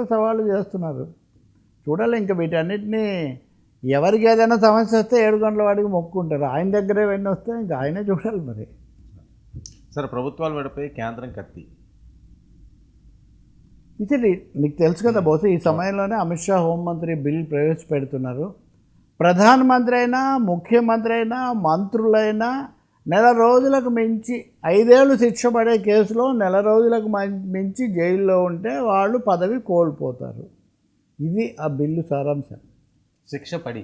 కూడా సవాళ్ళు చేస్తున్నారు. చూడాలి ఇంకా వీటన్నిటినీ ఎవరికి ఏదైనా సమస్య వస్తే ఏడు గంటల వాడికి మొక్కుంటారు. ఆయన దగ్గరే ఇవన్నీ వస్తే ఇంకా ఆయనే చూడాలి మరి. సరే ప్రభుత్వాలు పడిపోయి కేంద్రం కత్తి. ఇది మీకు తెలుసు కదా బహుశా ఈ సమయంలోనే అమిత్ షా హోంమంత్రి బిల్ ప్రవేశపెడుతున్నారు. ప్రధానమంత్రి అయినా ముఖ్యమంత్రి అయినా మంత్రులైనా నెల రోజులకు మించి ఐదేళ్ళు శిక్ష పడే కేసులో నెల రోజులకు మించి జైల్లో ఉంటే వాళ్ళు పదవి కోల్పోతారు. ఇది ఆ బిల్లు సారాంశం. శిక్ష పడి.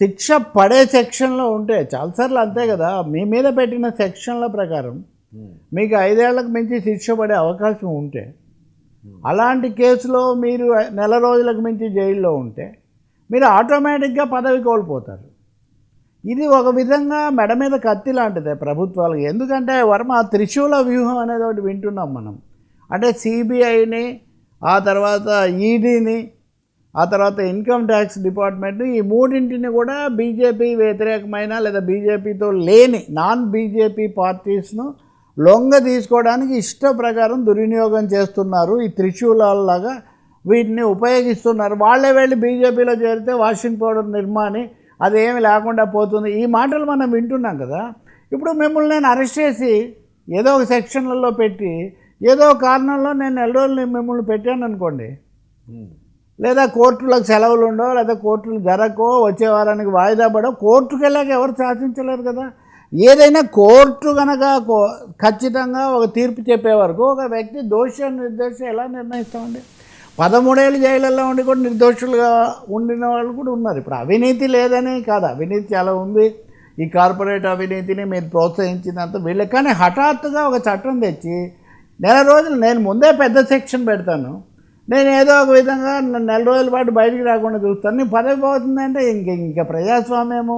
శిక్ష పడే సెక్షన్లో ఉంటే చాలాసార్లు అంతే కదా మీ మీద పెట్టిన సెక్షన్ల ప్రకారం. మీకు ఐదేళ్ళకు మించి శిక్ష పడే అవకాశం ఉంటే అలాంటి కేసులో మీరు నెల రోజులకు మించి జైల్లో ఉంటే మీరు ఆటోమేటిక్గా పదవి కోల్పోతారు. ఇది ఒక విధంగా మెడ మీద కత్తి లాంటిదే ప్రభుత్వాలకు. ఎందుకంటే వర్మ త్రిశూల వ్యూహం అనేది ఒకటి వింటున్నాం మనం. అంటే సిబిఐని ఆ తర్వాత ఈడీని ఆ తర్వాత ఇన్కమ్ ట్యాక్స్ డిపార్ట్మెంట్ ఈ మూడింటిని కూడా బీజేపీ వ్యతిరేకమైన లేదా బీజేపీతో లేని నాన్ బీజేపీ పార్టీస్ను లొంగ తీసుకోవడానికి ఇష్ట ప్రకారం దుర్వినియోగం చేస్తున్నారు ఈ త్రిశూలాల్లాగా. వీటిని ఉపయోగిస్తున్నారు. వాళ్ళే వెళ్ళి బీజేపీలో చేరితే వాషింగ్ పౌడర్ నిర్మాణి అదేమి లేకుండా పోతుంది. ఈ మాటలు మనం వింటున్నాం కదా. ఇప్పుడు మిమ్మల్ని నేను అరెస్ట్ చేసి ఏదో ఒక సెక్షన్లలో పెట్టి ఏదో కారణంలో నేను నెల రోజులు మిమ్మల్ని పెట్టాను అనుకోండి. లేదా కోర్టులకు సెలవులు ఉండో లేదా కోర్టులు జరగకో వచ్చే వారానికి వాయిదా పడో కోర్టుకు వెళ్ళాక ఎవరు శాసించలేరు కదా. ఏదైనా కోర్టు కనుక కో- ఖచ్చితంగా ఒక తీర్పు చెప్పే వరకు ఒక వ్యక్తి దోషి అని నిర్దోషి ఎలా నిర్ణయిస్తామండి? పదమూడేళ్ళు జైళ్ళల్లో ఉండి కూడా నిర్దోషులుగా ఉండిన వాళ్ళు కూడా ఉన్నారు. ఇప్పుడు అవినీతి లేదని కాదు అవినీతి చాలా ఉంది. ఈ కార్పొరేట్ అవినీతిని మీరు ప్రోత్సహించినంత వీళ్ళు కానీ హఠాత్తుగా ఒక చట్టం తెచ్చి నెల రోజులు నేను ముందే పెద్ద సెక్షన్ పెడతాను. నేను ఏదో ఒక విధంగా నెల రోజుల పాటు బయటికి రాకుండా చూస్తాను. నేను పదవి పోతుందంటే ఇంక ఇంకా ప్రజాస్వామ్యము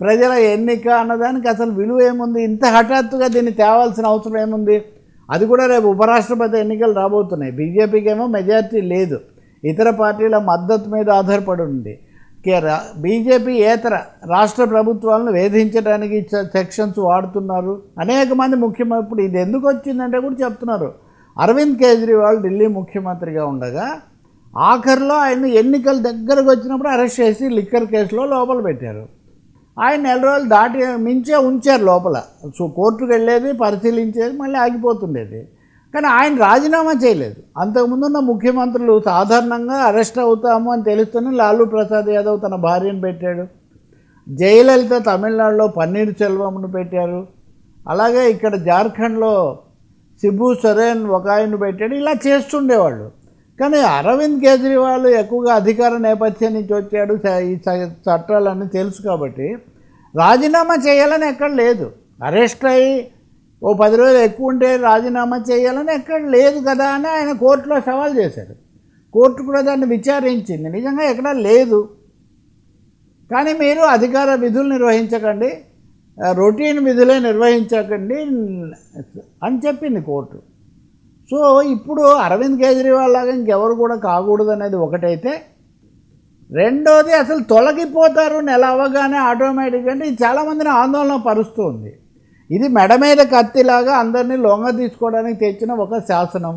ప్రజల ఎన్నిక అన్నదానికి అసలు విలువ ఏముంది? ఇంత హఠాత్తుగా దీన్ని తేవాల్సిన అవసరం ఏముంది? అది కూడా రేపు ఉపరాష్ట్రపతి ఎన్నికలు రాబోతున్నాయి. బీజేపీకి ఏమో మెజారిటీ లేదు. ఇతర పార్టీల మద్దతు మీద ఆధారపడి ఉంది. బీజేపీ ఏతర రాష్ట్ర ప్రభుత్వాలను వేధించడానికి సెక్షన్స్ వాడుతున్నారు. అనేక మంది ముఖ్యమంత్రి ఇప్పుడు ఇది ఎందుకు వచ్చిందంటే కూడా చెప్తున్నారు. అరవింద్ కేజ్రీవాల్ ఢిల్లీ ముఖ్యమంత్రిగా ఉండగా ఆఖరిలో ఆయన ఎన్నికల దగ్గరకు వచ్చినప్పుడు అరెస్ట్ చేసి లిక్కర్ కేసులో లోపల పెట్టారు. ఆయన నెల రోజులు దాటి మించే ఉంచారు లోపల. సో కోర్టుకు వెళ్ళేది పరిశీలించేది మళ్ళీ ఆగిపోతుండేది. కానీ ఆయన రాజీనామా చేయలేదు. అంతకుముందు ఉన్న ముఖ్యమంత్రులు సాధారణంగా అరెస్ట్ అవుతాము అని తెలుస్తూనే లాలూ ప్రసాద్ యాదవ్ తన భార్యను పెట్టాడు. జయలలిత తమిళనాడులో పన్నీర్ సెల్వంను పెట్టారు. అలాగే ఇక్కడ జార్ఖండ్లో సిబు సరేన్ ఒక ఆయన పెట్టాడు. ఇలా చేస్తుండేవాళ్ళు. కానీ అరవింద్ కేజ్రీవాల్ ఎక్కువగా అధికార నేపథ్యం నుంచి వచ్చాడు ఈ చట్టాలన్నీ తెలుసు కాబట్టి రాజీనామా చేయాలని ఎక్కడ లేదు. అరెస్ట్ అయ్యి ఓ పది రోజులు ఎక్కువ ఉంటే రాజీనామా చేయాలని ఎక్కడ లేదు కదా అని ఆయన కోర్టులో సవాల్ చేశాడు. కోర్టు కూడా దాన్ని విచారించింది. నిజంగా ఎక్కడ లేదు. కానీ మీరు అధికార విధులు నిర్వహించకండి రొటీన్ విధులే నిర్వహించకండి అని చెప్పింది కోర్టు. సో ఇప్పుడు అరవింద్ కేజ్రీవాల్ లాగా ఇంకెవరు కూడా కాకూడదు అనేది ఒకటైతే రెండోది అసలు తొలగిపోతారు నెల అవ్వగానే ఆటోమేటిక్ అంటే ఇది చాలామందిని ఆందోళన పరుస్తుంది. ఇది మెడ మీద కత్తిలాగా అందరినీ లొంగ తీసుకోవడానికి తెచ్చిన ఒక శాసనం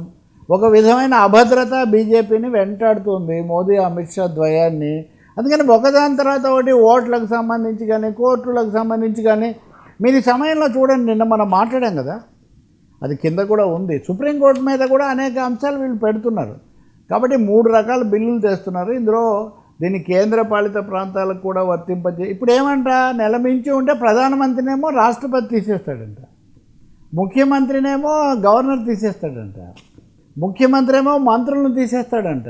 ఒక విధమైన అభద్రత బీజేపీని వెంటాడుతుంది మోదీ అమిత్ షా ద్వయాన్ని. అందుకని ఒకదాని తర్వాత ఒకటి ఓట్లకు సంబంధించి కానీ కోర్టులకు సంబంధించి కానీ మీరు సమయంలో చూడండి నిన్న మనం మాట్లాడాం కదా అది కింద కూడా ఉంది. సుప్రీంకోర్టు మీద కూడా అనేక అంశాలు వీళ్ళు పెడుతున్నారు. కాబట్టి మూడు రకాల బిల్లులు తెస్తున్నారు. ఇందులో దీన్ని కేంద్ర పాలిత ప్రాంతాలకు కూడా వర్తింపజే ఇప్పుడు ఏమంట? నెల మించి ఉంటే ప్రధానమంత్రినేమో రాష్ట్రపతి తీసేస్తాడంట. ముఖ్యమంత్రినేమో గవర్నర్ తీసేస్తాడంట. ముఖ్యమంత్రి ఏమో మంత్రులను తీసేస్తాడంట.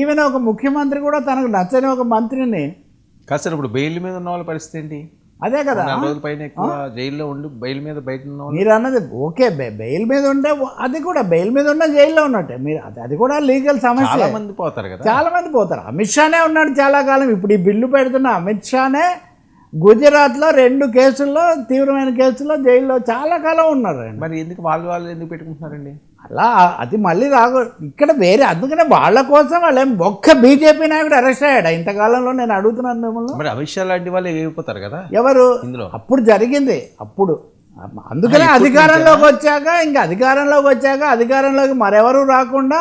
ఈవెన్ ఒక ముఖ్యమంత్రి కూడా తనకు నచ్చని ఒక మంత్రిని కాదు సార్ ఇప్పుడు బెయిల్ మీద ఉన్న వాళ్ళ పరిస్థితి ఏంటి? అదే కదా. రోజుల పైన ఎక్కువ జైల్లో ఉండి బెయిల్ మీద బయట మీరు అన్నది ఓకే బెయిల్ మీద ఉంటే అది కూడా బెయిల్ మీద ఉన్న జైల్లో ఉన్నట్టే. మీరు అది కూడా లీగల్ సమస్య. చాలా మంది పోతారు కదా. చాలా మంది పోతారు. అమిత్ షానే ఉన్నాడు చాలా కాలం. ఇప్పుడు ఈ బిల్లు పెడుతున్న అమిత్ షానే గుజరాత్లో రెండు కేసుల్లో తీవ్రమైన కేసుల్లో జైల్లో చాలా కాలం ఉన్నారు మరి ఎందుకు వాళ్ళు వాళ్ళు ఎందుకు పెట్టుకుంటున్నారండి? అలా అది మళ్ళీ రాగు ఇక్కడ వేరే అందుకనే వాళ్ళ కోసం వాళ్ళు ఏం ఒక్క బీజేపీ నాయకుడు అరెస్ట్ అయ్యాడు? ఇంతకాలంలో నేను అడుగుతున్నాను మిమ్మల్ని. మరి అమిత్ షా లాంటి వాళ్ళు అయిపోతారు కదా? ఎవరు? ఇందులో. అప్పుడు జరిగింది. అప్పుడు. అందుకనే అధికారంలోకి వచ్చాక ఇంకా అధికారంలోకి వచ్చాక అధికారంలోకి మరెవరు రాకుండా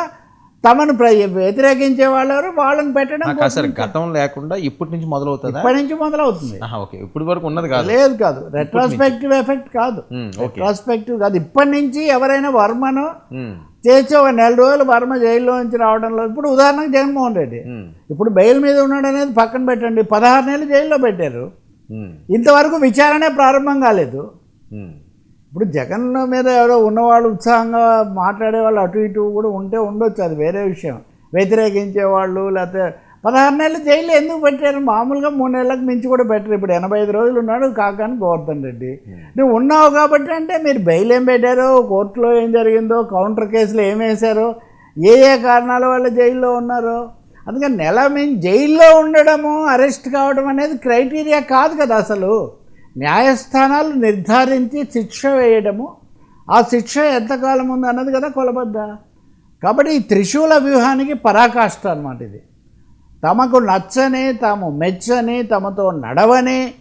తమను వ్యతిరేకించే వాళ్ళు వాళ్ళని పెట్టడం సార్ గతం లేకుండా ఇప్పటి నుంచి మొదలవుతుందా? ఇప్పటి నుంచి మొదలవుతుంది. ఓకే. ఇప్పటి వరకు ఉన్నది కాదు. లేదు కాదు. రెట్రాస్పెక్టివ్ ఎఫెక్ట్ కాదు. రెట్రాస్పెక్టివ్ కాదు. ఇప్పటి నుంచి ఎవరైనా వర్మను ఉమ్, చేసి ఒక నెల రోజులు వర్మ జైల్లో నుంచి రావడంలో ఇప్పుడు ఉదాహరణకు జగన్మోహన్ రెడ్డి. ఉమ్, ఇప్పుడు బెయిల్ మీద ఉన్నాడు అనేది పక్కన పెట్టండి. పదహారు నెలలు జైల్లో పెట్టారు. ఇంతవరకు విచారణే ప్రారంభం కాలేదు. ఇప్పుడు జగన్ మీద ఎవరో ఉన్నవాళ్ళు ఉత్సాహంగా మాట్లాడే వాళ్ళు అటు ఇటు కూడా ఉంటే ఉండొచ్చు అది వేరే విషయం. వ్యతిరేకించే వాళ్ళు లేకపోతే పదహారు నెలలు జైలు ఎందుకు పెట్టారు? మామూలుగా మూడు నెలలకు మించి కూడా పెట్టరు. ఇప్పుడు ఎనభై ఐదు రోజులు ఉన్నాడు కాకాని గోవర్ధన్ రెడ్డి. నువ్వు ఉన్నావు కాబట్టి అంటే మీరు బెయిల్ ఏం పెట్టారో? కోర్టులో ఏం జరిగిందో? కౌంటర్ కేసులు ఏం వేశారో? ఏ ఏ కారణాల వల్ల జైల్లో ఉన్నారో? అందుకని నెల మేము జైల్లో ఉండడము అరెస్ట్ కావడం అనేది క్రైటీరియా కాదు కదా అసలు. న్యాయస్థానాలు నిర్ధారించి శిక్ష వేయడము. ఆ శిక్ష ఎంతకాలం ఉంది అన్నది కదా కొలబద్ద కాబట్టి ఈ త్రిశూల వ్యూహానికి పరాకాష్ట అనమాట ఇది. తమకు నచ్చని తాము మెచ్చని తమతో నడవని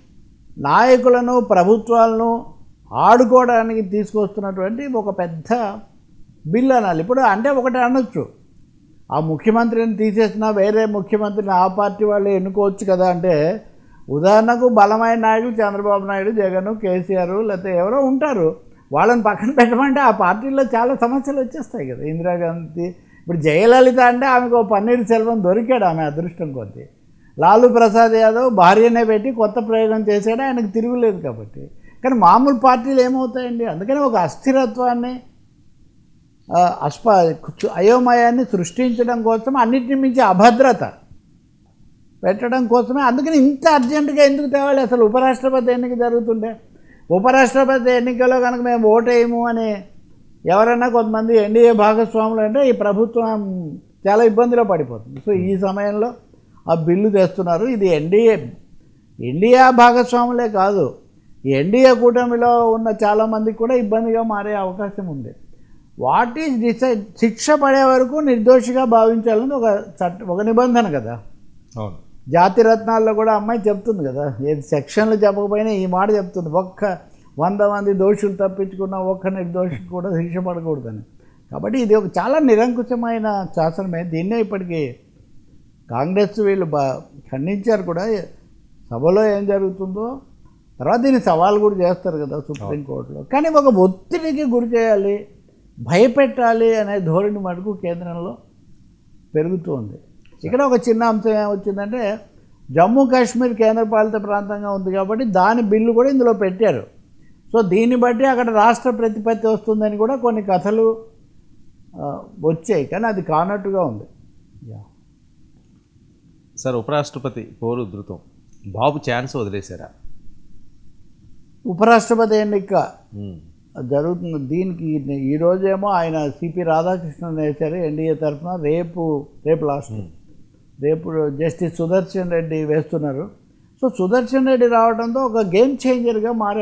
నాయకులను ప్రభుత్వాలను ఆడుకోవడానికి తీసుకొస్తున్నటువంటి ఒక పెద్ద బిల్ అనాలి. ఇప్పుడు అంటే ఒకటి అనొచ్చు. ఆ ముఖ్యమంత్రిని తీసేసినా వేరే ముఖ్యమంత్రిని ఆ పార్టీ వాళ్ళు ఎన్నుకోవచ్చు కదా అంటే ఉదాహరణకు బలమైన నాయకులు చంద్రబాబు నాయుడు జగన్ కేసీఆర్ లేకపోతే ఎవరో ఉంటారు. వాళ్ళని పక్కన పెట్టమంటే ఆ పార్టీలో చాలా సమస్యలు వచ్చేస్తాయి కదా. ఇందిరాగాంధీ ఇప్పుడు జయలలిత అంటే ఆమెకు ఓ పన్నీర్ సెల్వం దొరికాడు ఆమె అదృష్టం కొద్దీ. లాలూ ప్రసాద్ యాదవ్ భార్యనే పెట్టి కొత్త ప్రయోగం చేశాడు ఆయనకు తిరుగులేదు కాబట్టి. కానీ మామూలు పార్టీలు ఏమవుతాయండి? అందుకని ఒక అస్థిరత్వాన్ని అస్ప అయోమయాన్ని సృష్టించడం కోసం అన్నింటిని మించి అభద్రత. పెట్టడం కోసమే. అందుకని ఇంత అర్జెంటుగా ఎందుకు తేవాలి? అసలు ఉపరాష్ట్రపతి ఎన్నిక జరుగుతుండే ఉపరాష్ట్రపతి ఎన్నికలో కనుక మేము ఓటేయము అని ఎవరైనా కొంతమంది ఎన్డీఏ భాగస్వాములు అంటే ఈ ప్రభుత్వం చాలా ఇబ్బందిలో పడిపోతుంది. సో ఈ సమయంలో ఆ బిల్లు తెస్తున్నారు. ఇది ఎన్డీఏ ఇండియా భాగస్వాములే కాదు. ఎన్డీఏ కూటమిలో ఉన్న చాలామందికి కూడా ఇబ్బందిగా మారే అవకాశం ఉంది. వాట్ ఈజ్ డిసైడ్ శిక్ష పడే వరకు నిర్దోషిగా భావించాలని ఒక చట్ట ఒక నిబంధన కదా. అవును. జాతి రత్నాల్లో కూడా అమ్మాయి చెప్తుంది కదా. ఏది సెక్షన్లు చెప్పకపోయినా ఈ మాట చెప్తుంది. ఒక్క వంద మంది దోషులు తప్పించుకున్న ఒక్క నిర్దోషికి కూడా శిక్ష పడకూడదని. కాబట్టి ఇది ఒక చాలా నిరంకుశమైన శాసనమే. దీన్నే ఇప్పటికీ కాంగ్రెస్ వీళ్ళు బా ఖండించారు కూడా. సభలో ఏం జరుగుతుందో తర్వాత దీన్ని సవాల్ కూడా చేస్తారు కదా సుప్రీంకోర్టులో. కానీ ఒక ఒత్తిడికి గురి చేయాలి భయపెట్టాలి అనే ధోరణి మటుకు కేంద్రంలో పెరుగుతుంది. ఇక్కడ ఒక చిన్న అంశం ఏమొచ్చిందంటే జమ్మూ కాశ్మీర్ కేంద్రపాలిత ప్రాంతంగా ఉంది కాబట్టి దాని బిల్లు కూడా ఇందులో పెట్టారు. సో దీన్ని బట్టి అక్కడ రాష్ట్ర ప్రతిపత్తి వస్తుందని కూడా కొన్ని కథలు వచ్చాయి. కానీ అది కానట్టుగా ఉంది. సార్ ఉపరాష్ట్రపతి పోరు ఉధృతం బాబు ఛాన్స్ వదిలేశారా? ఉపరాష్ట్రపతి ఎన్నిక జరుగుతుంది. దీనికి ఈ రోజేమో ఆయన సిపి రాధాకృష్ణన్ వేశారు ఎన్డీఏ తరఫున. రేపు రేపు లాస్ట్. రేపు జస్టిస్ సుదర్శన్ రెడ్డి వేస్తున్నారు. సో సుదర్శన్ రెడ్డి రావడంతో ఒక గేమ్ చేంజర్గా మారారు.